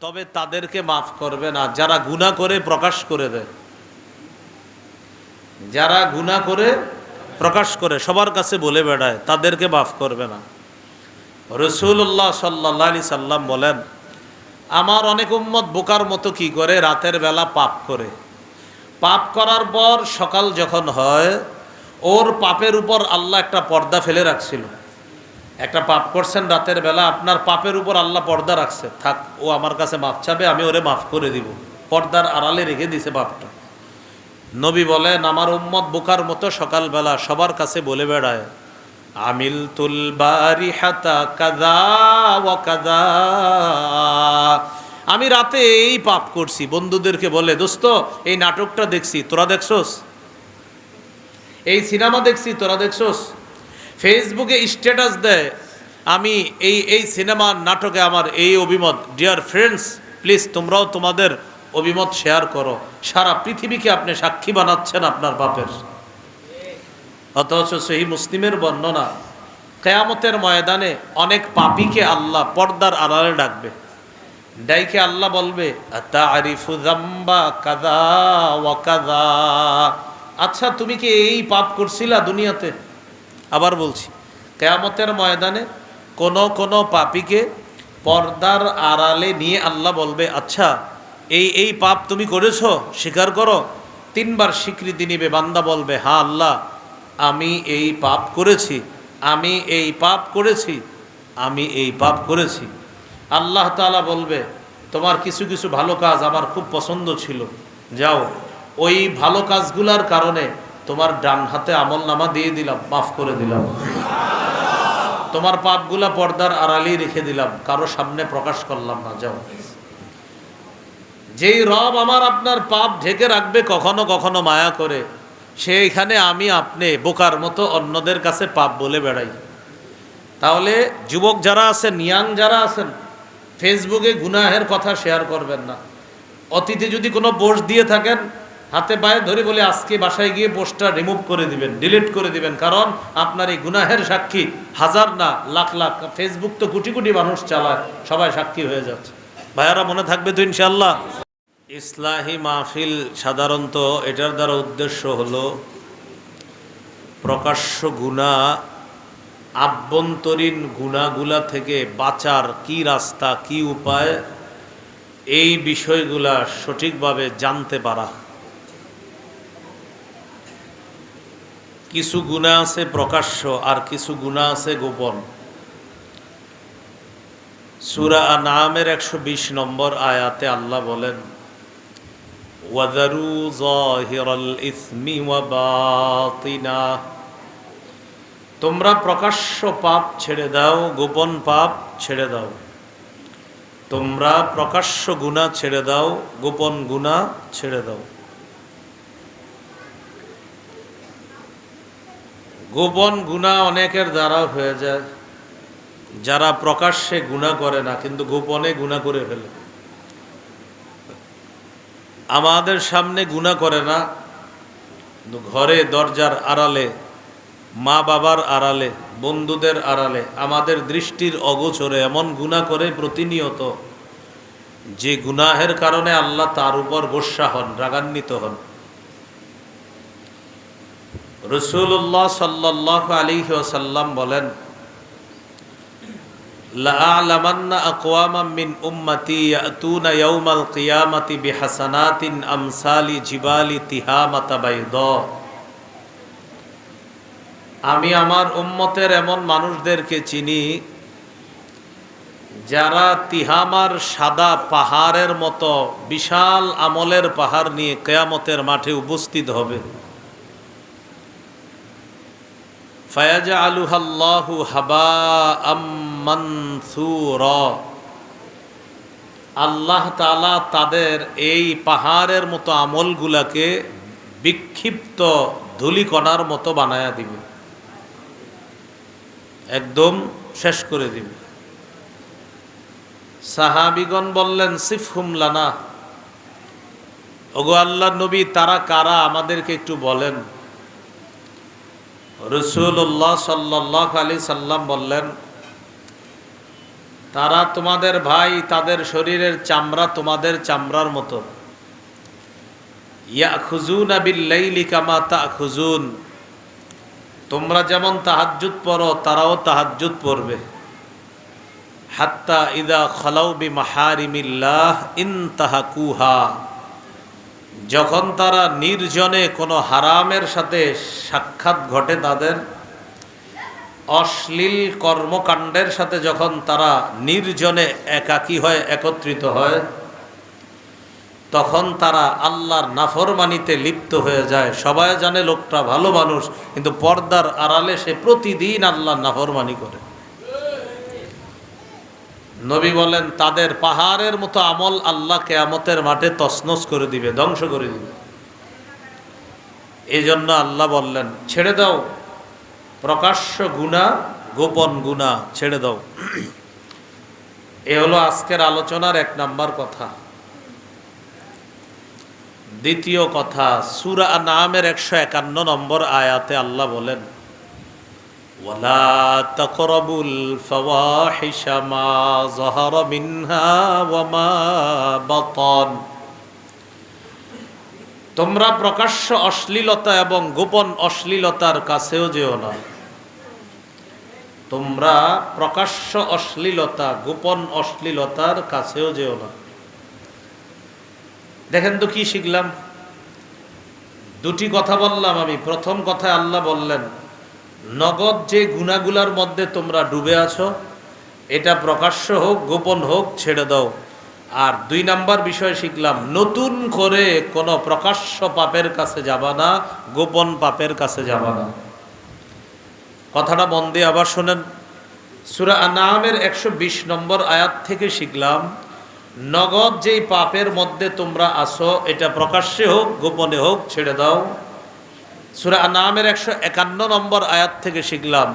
তবে তাদেরকে মাফ করবে না। যারা গুনাহ করে, প্রকাশ করে দেয়। যারা গুনাহ করে, প্রকাশ করে, সবার কাছে বলে বেড়ায়, তাদেরকে মাফ করবে না। রসুল্লাহ সাল্লাহ আলি সাল্লাম বলেন, আমার অনেক উম্মত বোকার মতো কি করে? রাতের বেলা পাপ করে। পাপ করার পর সকাল যখন হয়, ওর পাপের উপর আল্লাহ একটা পর্দা ফেলে রাখছিল। একটা পাপ করছেন, রাতের বেলা আপনার পাপের উপর আল্লাহ পর্দা রাখছে। থাক, ও আমার কাছে মাপ চাবে, আমি ওরে মাফ করে দিব। পর্দার আড়ালে রেখে দিছে পাপটা। নবী বলেন, আমার উম্মত বোকার মতো সকালবেলা সবার কাছে বলে বেড়ায় আমিল তুল বারি হাতা কাদা ও কাদা আমি রাতে এই পাপ করছি। বন্ধুদেরকে বলে, দোস্ত, এই নাটকটা দেখছি, তোরা দেখছোস? এই সিনেমা দেখছি, তোরা দেখছোস? ফেসবুকে স্ট্যাটাস দেয়, আমি এই এই সিনেমার নাটকে আমার এই অভিমত। ডিয়ার ফ্রেন্ডস প্লিজ তোমরাও তোমাদের অভিমত শেয়ার করো। সারা পৃথিবীকে আপনি সাক্ষী বানাচ্ছেন আপনার বাপের। অথচ সেই মুসলিমের বর্ণনা, কেয়ামতের ময়দানে অনেক পাপীকে আল্লাহ পর্দার আড়ালে ডাকবে। ডাইকে আল্লাহ বলবে আচ্ছা তুমি কি এই পাপ করছিলা দুনিয়াতে? আবার বলছি, কেয়ামতের ময়দানে কোন কোন পাপীকে পর্দার আড়ালে নিয়ে আল্লাহ বলবে আচ্ছা এই এই পাপ তুমি করেছ, স্বীকার করো। তিনবার স্বীকৃতি নিবে, বান্দা বলবে, হা আল্লাহ, আমি এই পাপ করেছি, আমি এই পাপ করেছি, আমি এই পাপ করেছি। আল্লাহ তাআলা বলবে, তোমার কিছু কিছু ভালো কাজ আমার খুব পছন্দ ছিল, যাও। ওই ভালো কাজগুলার কারণে তোমার ডান হাতে আমল নামা দিয়ে দিলাম, মাফ করে দিলাম। তোমার পাপগুলা পর্দার আড়ালেই রেখে দিলাম, কারও সামনে প্রকাশ করলাম না, যাও। যেই রব আমার আপনার পাপ ঢেকে রাখবে, কখনো কখনো মায়া করে সেইখানে আমি আপনি বোকার মতো অন্যদের কাছে পাপ বলে বেড়াই। তাহলে যুবক যারা আছেন, ইয়াং যারা আছেন, ফেসবুকে গুনাহের কথা শেয়ার করবেন না। অতীতে যদি কোনো পোস্ট দিয়ে থাকেন হাতে পায়ে ধরে বলে, আজকে বাসায় গিয়ে পোস্টটা রিমুভ করে দিবেন ডিলিট করে দিবেন। কারণ আপনার এই গুনাহের সাক্ষী হাজার না, লাখ লাখ। ফেসবুক তো কোটি কোটি মানুষ চালায়, সবাই সাক্ষী হয়ে যাচ্ছে। ভাইয়ারা, মনে থাকবে তো ইনশাল্লাহ ইসলাহি মাহফিল সাধারণত এটার দ্বারা উদ্দেশ্য হলো, প্রকাশ্য গুণা আভ্যন্তরীণ গুণাগুলা থেকে বাঁচার কি রাস্তা, কি উপায়, এই বিষয়গুলা সঠিকভাবে জানতে পারা। কিছু গুণা আছে প্রকাশ্য আর কিছু গুণা আছে গোপন। সুরা নামের একশো বিশ নম্বর আয়াতে আল্লাহ বলেন তোমরা প্রকাশ্য পাপ ছেড়ে দাও, গোপন পাপ ছেড়ে দাও। তোমরা প্রকাশ্য গুণা ছেড়ে দাও, গোপন গুণা ছেড়ে দাও। গোপন গুণা অনেকের দ্বারা হয়ে যায়। যারা প্রকাশ্যে গুণা করে না, কিন্তু গোপনে গুণা করে ফেলে। আমাদের সামনে গুণা করে না ঘরে দরজার আড়ালে, মা বাবার আড়ালে, বন্ধুদের আড়ালে, আমাদের দৃষ্টির অগোচরে এমন গুণা করে প্রতিনিয়ত, যে গুনাহের কারণে আল্লাহ তার উপর গোসা হন রাগান্বিত হন। রসুল্লাহ সাল্লাহ আলী ওসাল্লাম বলেন মিন জিবালি আমি আমার উম্মতের এমন মানুষদেরকে চিনি, যারা তিহামার সাদা পাহাড়ের মতো বিশাল আমলের পাহাড় নিয়ে কেয়ামতের মাঠে উপস্থিত হবে। ফায়াজা আলুহাল্লাহু হাবা আম্মানসুর আল্লাহ তালা তাদের এই পাহাড়ের মতো আমলগুলাকে বিক্ষিপ্ত ধুলিকণার মতো বানায়া দিবে। একদম শেষ করে দিবে। সাহাবিগণ বললেন, সিফহুম লানা। ওগো আল্লাহ নবী, তারা কারা আমাদেরকে একটু বলেন। রসুল্লাহ সাল্লাহ আলি সাল্লাম বললেন, তারা তোমাদের ভাই, তাদের শরীরের চামড়া তোমাদের চামড়ার মতো। ইয়া খুজুন আবিল্লাইলি কামা তা খুজুন তোমরা যেমন তাহাজ্জুদ পড়ো, তারাও তাহাজ্জুদ পড়বে। হাত্তা ইদা খলাউ বি মাহারিমিল্লাহ ইনতাহাকুহা। যখন তারা নির্জনে কোনো হারামের সাথে সাক্ষাৎ ঘটে তাদের, অশ্লীল কর্মকাণ্ডের সাথে যখন তারা নির্জনে একাকী হয় একত্রিত হয়, তখন তারা আল্লাহর নাফরমানিতে লিপ্ত হয়ে যায়। সবাই জানে লোকটা ভালো মানুষ, কিন্তু পর্দার আড়ালে সে প্রতিদিন আল্লাহর নাফরমানি করে। নবী বলেন, তাদের পাহাড়ের মতো আমল আল্লাহ কেয়ামতের মাঠে তসনস করে দিবে, ধ্বংস করে দিবে। এই জন্য আল্লাহ বললেন, ছেড়ে দাও। প্রকাশ্য গুণা, গোপন গুণা, ছেড়ে দাও। এ হলো আজকের আলোচনার এক নাম্বার কথা। দ্বিতীয় কথা, সুরা নামের একশো একান্ন নম্বর আয়াতে আল্লাহ বলেন ولا تقربوا الفواحش ما ظهر منها وما بطن তোমরা প্রকাশ্য অশ্লীলতা এবং গোপন অশ্লীলতার কাছেও যেও না তোমরা প্রকাশ্য অশ্লীলতা গোপন অশ্লীলতার কাছেও যেও না দেখেন তো কি শিখলাম দুটি কথা বললাম আমি প্রথম কথা আল্লাহ বললেন নগদ যে গুণাগুলার মধ্যে তোমরা ডুবে আছো, এটা প্রকাশ্য হোক, গোপন হোক, ছেড়ে দাও। আর দুই নাম্বার বিষয় শিখলাম, নতুন করে কোনো প্রকাশ্য পাপের কাছে যাবা না, গোপন পাপের কাছে যাবা না। কথাটা মন দিয়ে আবার শোনেন। সুরা নামের একশো বিশ নম্বর আয়াত থেকে শিখলাম, নগদ যেই পাপের মধ্যে তোমরা আসো এটা প্রকাশ্যে হোক, গোপনে হোক, ছেড়ে দাও। সুরা নামের একশো একান্ন নম্বর আয়াত থেকে শিখলাম,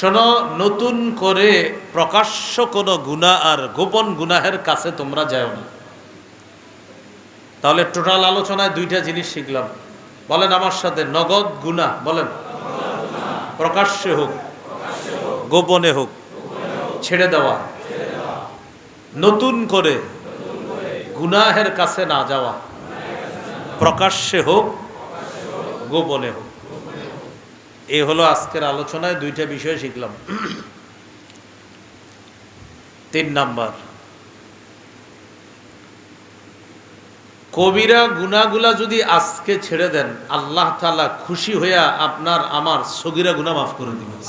শোনো, নতুন করে প্রকাশ্য কোনো গুণা আর গোপন গুনাহের কাছে তোমরা যাও না। তাহলে টোটাল আলোচনায় দুইটা জিনিস শিখলাম। বলেন আমার সাথে, নগদ গুণা বলেন। প্রকাশ্যে হোক, গোপনে হোক, ছেড়ে দেওয়া। নতুন করে গুনাহের কাছে না যাওয়া। প্রকাশ্যে হোক গোপনে হোক। এই হলো আজকের আলোচনায় দুইটা বিষয় শিখলাম। তিন নাম্বার। কবিরা গুনাগুলা যদি আজকে ছেড়ে দেন, আল্লাহ তালা খুশি হইয়া আপনার, আমার সগিরা গুনা মাফ করে দিবেন।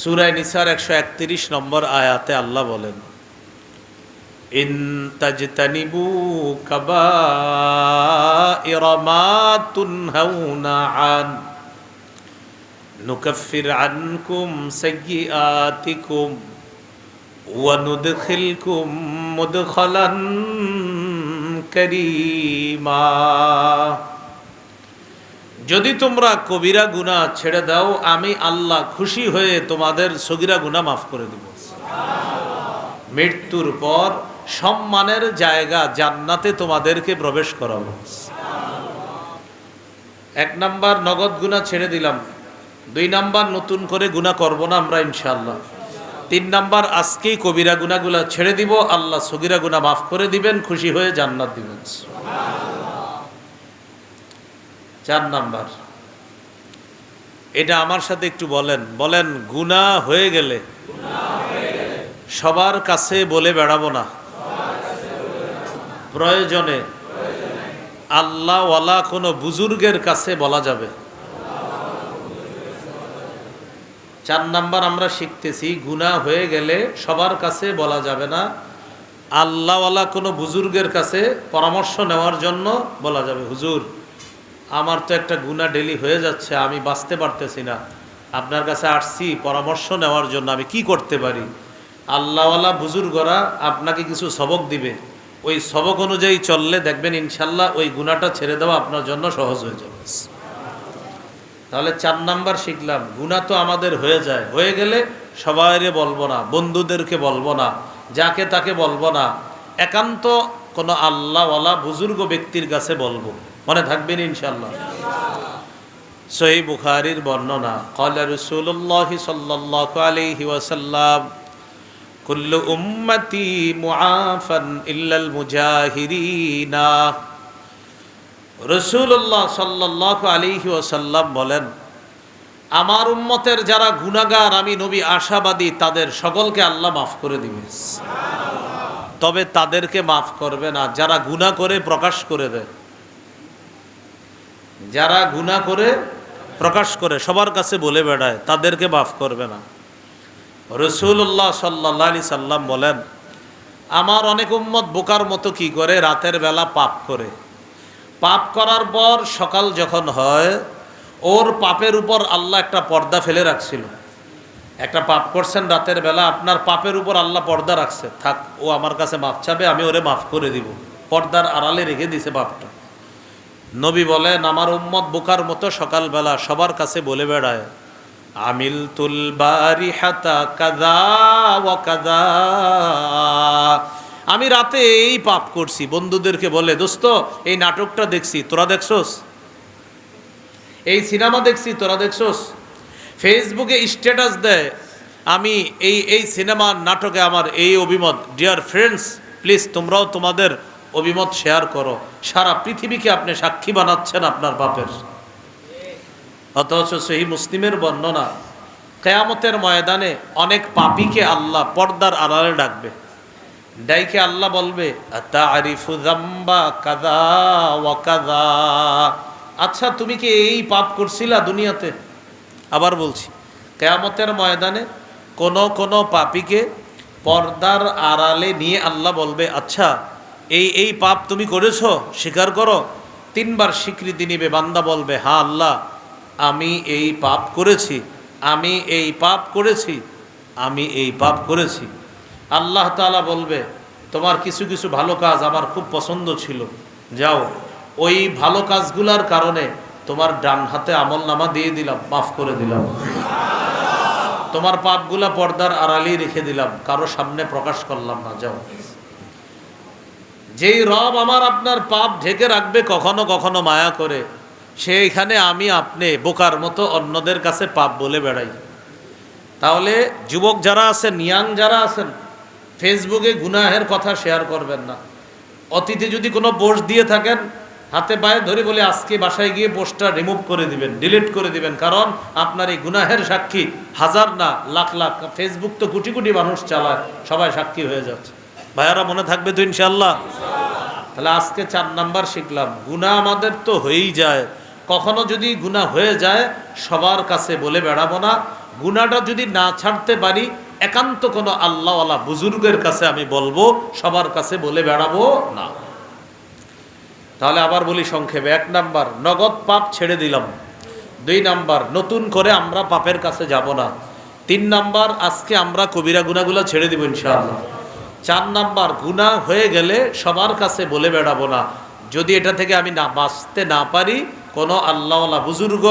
সুরায় নিসার একশো একত্রিশ নম্বর আয়াতে আল্লাহ বলেন ইন তাজতানিবু কাবাইর মা তুনহাউনা আন আনকুম সাইয়্যাতিকুম ওয়া নুদখিলকুম মুদখালান কারীমা। যদি তোমরা কবিরা গুনাহ ছেড়ে দাও, আমি আল্লাহ খুশি হয়ে তোমাদের সগিরা গুনাহ মাফ করে দেব। মৃত্যুর পর সম্মানের জায়গা জান্নাতে তোমাদেরকে প্রবেশ করাবো। এক নাম্বার নগদ গুণা ছেড়ে দিলাম। দুই নাম্বার নতুন করে গুণা করব না আমরা ইনশাল্লাহ তিন নাম্বার আজকেই কবিরা গুণাগুলা ছেড়ে দিব, আল্লাহ সগিরা গুণা মাফ করে দিবেন, খুশি হয়ে জান্নাত দিবেন। চার নাম্বার। এটা আমার সাথে একটু বলেন। বলেন গুণা হয়ে গেলে সবার কাছে বলে বেড়াবো না। প্রয়োজনে আল্লাহওয়ালা কোনো বুজুর্গের কাছে বলা যাবে। চার নাম্বার আমরা শিখতেছি গুণা হয়ে গেলে সবার কাছে বলা যাবে না। আল্লাহওয়ালা কোনো বুজুর্গের কাছে পরামর্শ নেওয়ার জন্য বলা যাবে, হুজুর, আমার তো একটা গুণা ডেলি হয়ে যাচ্ছে, আমি বাঁচতে পারতেছি না। আপনার কাছে আসছি পরামর্শ নেওয়ার জন্য, আমি কি করতে পারি? আল্লাহওয়ালা বুজুর্গরা আপনাকে কিছু সবক দিবে। ওই সবক অনুযায়ী চললে দেখবেন ইনশাল্লাহ ওই গুণাটা ছেড়ে দেওয়া আপনার জন্য সহজ হয়ে যাবে। তাহলে চার নাম্বার শিখলাম গুণা তো আমাদের হয়ে যায়। হয়ে গেলে সবাইরে বলব না, বন্ধুদেরকে বলব না, যাকে তাকে বলব না। একান্ত কোনো আল্লাহওয়ালা বুজুর্গ ব্যক্তির কাছে বলব। মনে থাকবেন ইনশাল্লাহ। সহি বুখারির বর্ণনা কলা রসুল্লাহ সাল্লাহ আলহি ওয়াসাল্লাম উম্মতি রসুল্লাহ বলেন, আমার উম্মতের যারা গুণাগার আমি নবী আশাবাদী, তাদের সকলকে আল্লাহ মাফ করে দিবে। তবে তাদেরকে মাফ করবে না, যারা গুণা করে প্রকাশ করে দেয়। যারা গুণা করে প্রকাশ করে, সবার কাছে বলে বেড়ায়, তাদেরকে মাফ করবে না। রসুল্লাহ সাল্লাহ আলি সাল্লাম বলেন, আমার অনেক উম্মত বোকার মতো কি করে? রাতের বেলা পাপ করে। পাপ করার পর সকাল যখন হয়, ওর পাপের উপর আল্লাহ একটা পর্দা ফেলে রাখছিল। একটা পাপ করছেন রাতের বেলা, আপনার পাপের উপর আল্লাহ পর্দা রাখছে। থাক, ও আমার কাছে মাপ চাবে, আমি ওরে মাফ করে দিব। পর্দার আড়ালে রেখে দিছে পাপটা। নবী বলেন, আমার উম্মত বোকার মতো সকালবেলা সবার কাছে বলে বেড়ায়। আমিল তুল বারি হাতা কাদা ও কাদা। আমি রাতে এই পাপ করছি, বন্ধুদেরকে বলে, দোস্ত, এই নাটকটা দেখছি, তোরা দেখছস? এই সিনেমা দেখছি, তোরা দেখছস? ফেসবুকে স্ট্যাটাস দেয়, আমি এই এই সিনেমার নাটকে আমার এই অভিমত ডিয়ার ফ্রেন্ডস প্লিজ তোমরাও তোমাদের অভিমত শেয়ার করো। সারা পৃথিবীকে আপনি সাক্ষী বানাচ্ছেন আপনার বাপের অথচ সেই মুসলিমের বর্ণনা, কেয়ামতের ময়দানে অনেক পাপীকে আল্লাহ পর্দার আড়ালে ডাকবে। ডাইকে আল্লাহ বলবে আচ্ছা তুমি কি এই পাপ করছিলা দুনিয়াতে? আবার বলছি, কেয়ামতের ময়দানে কোন কোন পাপীকে পর্দার আড়ালে নিয়ে আল্লাহ বলবে আচ্ছা এই এই পাপ তুমি করেছ, স্বীকার করো। তিনবার স্বীকৃতি নিবে, বান্দা বলবে হা আল্লাহ আমি এই পাপ করেছি, আমি এই পাপ করেছি, আমি এই পাপ করেছি। আল্লাহ তাআলা বলবে, তোমার কিছু কিছু ভালো কাজ আমার খুব পছন্দ ছিল। যাও, ওই ভালো কাজগুলার কারণে তোমার ডান হাতে আমল নামা দিয়ে দিলাম, মাফ করে দিলাম। তোমার পাপগুলা পর্দার আড়ালেই রেখে দিলাম, কারও সামনে প্রকাশ করলাম না, যাও। যেই রব আমার আপনার পাপ ঢেকে রাখবে, কখনো কখনো মায়া করে সেইখানে আমি, আপনি বোকার মতো অন্যদের কাছে পাপ বলে বেড়াই। তাহলে যুবক যারা আছেন, ইয়াং যারা আছেন, ফেসবুকে গুনাহের কথা শেয়ার করবেন না। অতীতে যদি কোনো পোস্ট দিয়ে থাকেন, হাতে পায়ে ধরে বলে আজকে বাসায় গিয়ে পোস্টটা রিমুভ করে দিবেন, ডিলিট করে দিবেন, কারণ আপনার এই গুনাহের সাক্ষী হাজার না, লাখ লাখ, ফেসবুক তো কোটি কোটি মানুষ চালায়, সবাই সাক্ষী হয়ে যাচ্ছে। ভাইয়ারা, মনে থাকবে তো ইনশাল্লাহ তাহলে আজকে চার নাম্বার শিখলাম গুণা আমাদের তো হয়েই যায়। কখনো যদি গুণা হয়ে যায়, সবার কাছে বলে বেড়াবো না। গুণাটা যদি না ছাড়তে পারি, একান্ত কোনো আল্লাহওয়ালা বুজুর্গের কাছে আমি বলব, সবার কাছে বলে বেড়াবো না। তাহলে আবার বলি সংক্ষেপে, এক নাম্বার, নগদ পাপ ছেড়ে দিলাম। দুই নাম্বার, নতুন করে আমরা পাপের কাছে যাব না। তিন নাম্বার, আজকে আমরা কবিরা গুনাগুলা ছেড়ে দিব ইনশাআল্লাহ। চার নাম্বার গুণা হয়ে গেলে সবার কাছে বলে বেড়াবো না। যদি এটা থেকে আমি না বাঁচতে না পারি কোনো আল্লাহওয়ালা বুজুর্গ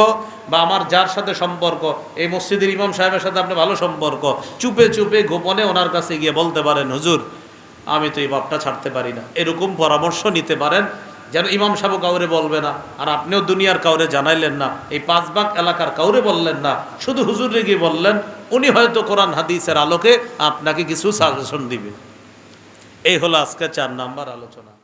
বা আমার যার সাথে সম্পর্ক, এই মসজিদের ইমাম সাহেবের সাথে আপনার ভালো সম্পর্ক, চুপে চুপে গোপনে ওনার কাছে গিয়ে বলতে পারেন, হুজুর, আমি তো এই বাপটা ছাড়তে পারি না। এরকম পরামর্শ নিতে পারেন, যেন ইমাম সাহেব কাউরে বলবে না। আর আপনিও দুনিয়ার কাউরে জানাইলেন না, এই পাঁচবাগ এলাকার কাউরে বললেন না, শুধু হুজুরে গিয়ে বললেন, উনি হয়তো কোরআন হাদিসের আলোকে আপনাকে কিছু সাজেশন দিবে। এই হলো আজকে চার নাম্বার আলোচনা।